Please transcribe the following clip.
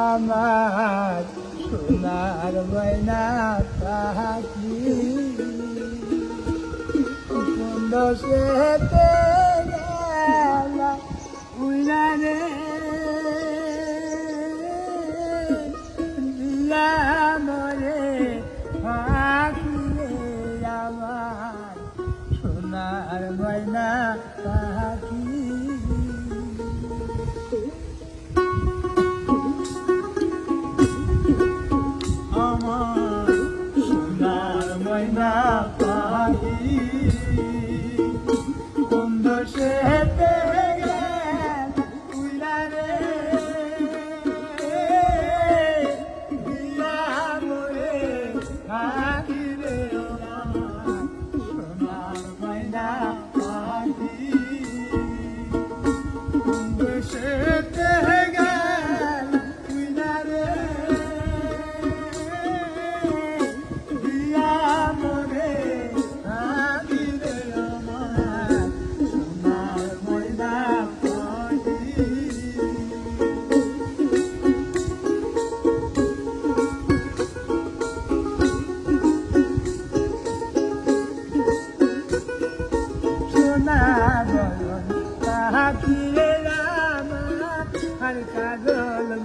আমার সোনার ময়না তাহাকি কুন্দ সেতে উইলারে মরে ফাঁকি আমার সোনার ময়না তাহাকি পাখি কোন দেশেতে